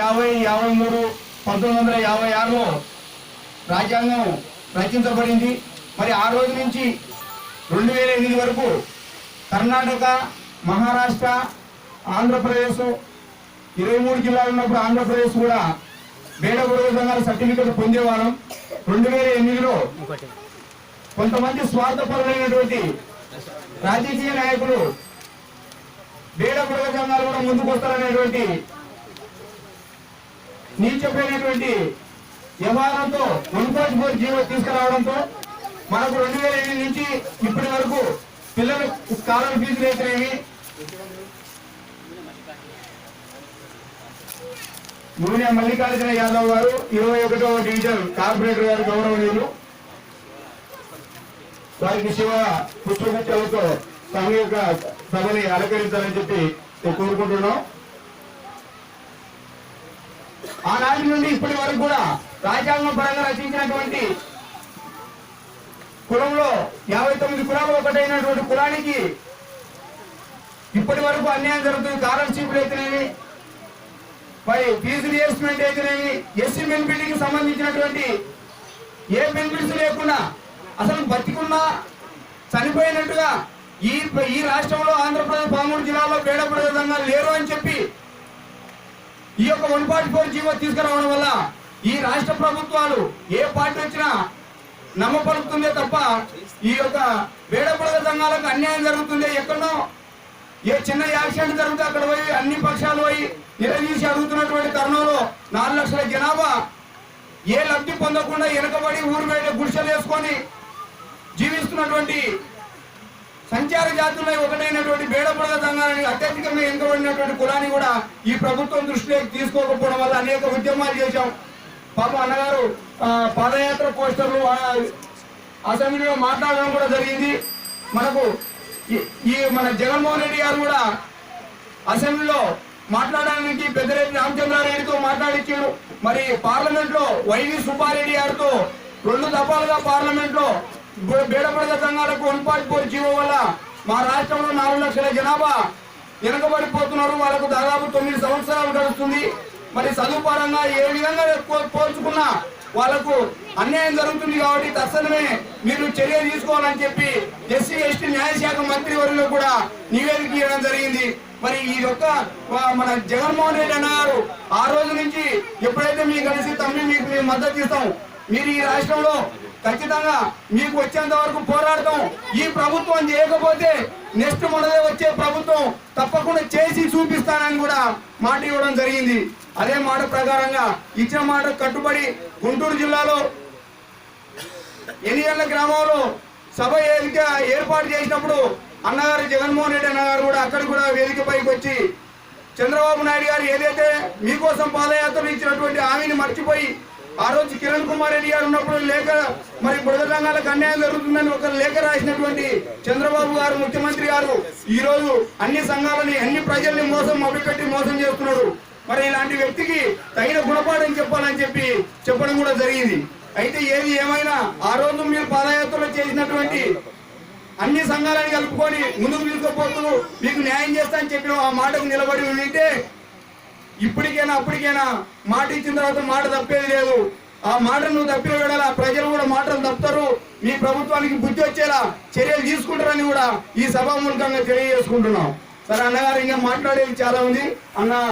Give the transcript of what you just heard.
యాభై యాభై మూడు పంతొమ్మిది వందల యాభై ఆరులో రాజ్యాంగం రచించబడింది. మరి ఆ రోజు నుంచి రెండు వేల ఎనిమిది వరకు కర్ణాటక మహారాష్ట్ర ఆంధ్రప్రదేశ్ ఇరవై మూడు జిల్లాలు ఉన్నప్పుడు ఆంధ్రప్రదేశ్ కూడా బేడ గొడవ సంఘాల సర్టిఫికెట్ పొందేవాళ్ళం. రెండు వేల ఎనిమిదిలో కొంతమంది స్వార్థపరులైనటువంటి రాజకీయ నాయకులు బేడ గొడవ సంఘాలు కూడా ముందుకు వస్తారనేటువంటి నీచపోయినటువంటి వ్యవహారంతో మున్సిపల్ బోర్డు జీవో తీసుకురావడంతో మనకు రెండు వేల ఎనిమిది నుంచి ఇప్పటి వరకు పిల్లలు స్కాలర్ ఫీజు అయితేనేమి నూనె మల్లికార్జున యాదవ్ గారు ఇరవై ఒకటవ డివిజన్ కార్పొరేటర్ గారు గౌరవనీయులు. వారికి శివ పుష్పగుచ్చాలతో యొక్క సభని అలంకరించాలని చెప్పి కోరుకుంటున్నాం. ఆనాటి నుండి ఇప్పటి వరకు కూడా రాజ్యాంగం పరంగా రచించినటువంటి కులంలో యాభై తొమ్మిది కులాలు ఒకటైనటువంటి కులానికి ఇప్పటి వరకు అన్యాయం జరుగుతుంది. స్కాలర్షిప్లు అయితేనేమి పై ఫీజు రియంబర్స్మెంట్ అయితేనేమి ఎస్సీ బెనిఫిట్కి సంబంధించినటువంటి ఏ బెనిఫిట్స్ లేకుండా అసలు బతికున్నా చనిపోయినట్టుగా ఈ ఈ రాష్ట్రంలో ఆంధ్రప్రదేశ్ పదమూడు జిల్లాలో పేద ప్రజలంగా లేరు అని చెప్పి ఈ యొక్క వన్ పార్టీ ఫోర్ జీవో తీసుకురావడం వల్ల ఈ రాష్ట్ర ప్రభుత్వాలు ఏ పార్టీ వచ్చినా నమ్మపలుకుతుందే తప్ప ఈ యొక్క వేడపడగ సంఘాలకు అన్యాయం జరుగుతుంది ఎక్కడో ఏ చిన్న యాక్సిడెంట్ జరిగితే అక్కడ పోయి అన్ని పక్షాలు పోయి నిలదీసి అడుగుతున్నటువంటి తరుణంలో నాలుగు లక్షల జనాభా ఏ లబ్ధి పొందకుండా వెనకబడి ఊరు బయట గుడిసెలు వేసుకొని జీవిస్తున్నటువంటి సంచార జాతుల్లో ఒకటైనటువంటి బేడపడగ సంఘాలని అత్యధికంగా వెనుకబడినటువంటి కులాన్ని కూడా ఈ ప్రభుత్వం దృష్టిలోకి తీసుకోకపోవడం వల్ల అనేక ఉద్యమాలు చేశాం. పాప అన్నగారు పాదయాత్ర పోస్టర్లు అసెంబ్లీలో మాట్లాడడం కూడా జరిగింది. మనకు ఈ- మన జగన్మోహన్ రెడ్డి గారు కూడా అసెంబ్లీలో మాట్లాడడానికి పెద్దరెడ్డి రామచంద్రారెడ్డితో మాట్లాడించారు మరి పార్లమెంట్లో వైవి సుబ్బారెడ్డి గారితో రెండు దఫాలుగా పార్లమెంట్లో బీడపడత సంఘాలకు వన్ పాయింట్ ఫోర్ జీవో వల్ల మా రాష్ట్రంలో నాలుగు లక్షల జనాభా వెనకబడిపోతున్నారు వాళ్ళకు దాదాపు తొమ్మిది సంవత్సరాలు గడుస్తుంది. మరి సదుపాయంగా ఏ విధంగా పోల్చుకున్నా వాళ్ళకు అన్యాయం జరుగుతుంది కాబట్టి తక్షణమే మీరు చర్య తీసుకోవాలని చెప్పి ఎస్సీ ఎస్టీ న్యాయశాఖ మంత్రి వర్గంలో కూడా నివేదిక ఇవ్వడం జరిగింది. మరి ఈ యొక్క మన జగన్మోహన్ రెడ్డి అన్నారు ఆ రోజు నుంచి ఎప్పుడైతే మీకు కలిసి తమ్మి మీకు మేము మద్దతు ఇస్తాం మీరు ఈ రాష్ట్రంలో ఖచ్చితంగా మీకు వచ్చేంత వరకు పోరాడతాం. ఈ ప్రభుత్వం చేయకపోతే నెక్స్ట్ మనదే వచ్చే ప్రభుత్వం తప్పకుండా చేసి చూపిస్తానని కూడా మాట ఇవ్వడం జరిగింది. అదే మాట ప్రకారంగా ఇచ్చిన మాట కట్టుబడి గుంటూరు జిల్లాలో ఎన్నికల గ్రామంలో సభ వేదిక ఏర్పాటు చేసినప్పుడు అన్నగారు జగన్మోహన్ రెడ్డి అన్నగారు కూడా అక్కడ కూడా వేదిక పైకి వచ్చి చంద్రబాబు నాయుడు గారు ఏదైతే మీకోసం పాదయాత్ర ఇచ్చినటువంటి హామీని మర్చిపోయి ఆ రోజు కిరణ్ కుమార్ రెడ్డి గారు ఉన్నప్పుడు లేఖ మరి బుడద రంగాలకు అన్యాయం జరుగుతుందని ఒక లేఖ రాసినటువంటి చంద్రబాబు గారు ముఖ్యమంత్రి గారు ఈ రోజు అన్ని సంఘాలని అన్ని ప్రజల్ని మోసం మొదలుపెట్టి మోసం చేస్తున్నారు మరి ఇలాంటి వ్యక్తికి తగిన గుణపాఠం చెప్పాలని చెప్పి చెప్పడం కూడా జరిగింది. అయితే ఏది ఏమైనా ఆ రోజు మీరు పాదయాత్రలో చేసినటువంటి అన్ని సంఘాలను కలుపుకొని ముందుకు తీసుకుపోతూ మీకు న్యాయం చేస్తా అని చెప్పిన ఆ మాటకు నిలబడి ఉంటే ఇప్పటికైనా అప్పటికైనా మాట ఇచ్చిన తర్వాత మాట తప్పేది లేదు. ఆ మాటను నువ్వు తప్పిన వేళ ప్రజలు కూడా మాటలు తప్పుతారు. మీ ప్రభుత్వానికి బుద్ధి వచ్చేలా చర్యలు తీసుకుంటారని కూడా ఈ సభామూలకంగా తెలియజేసుకుంటున్నాం. సరే అన్నగారు ఇంకా మాట్లాడేది చాలా ఉంది అన్న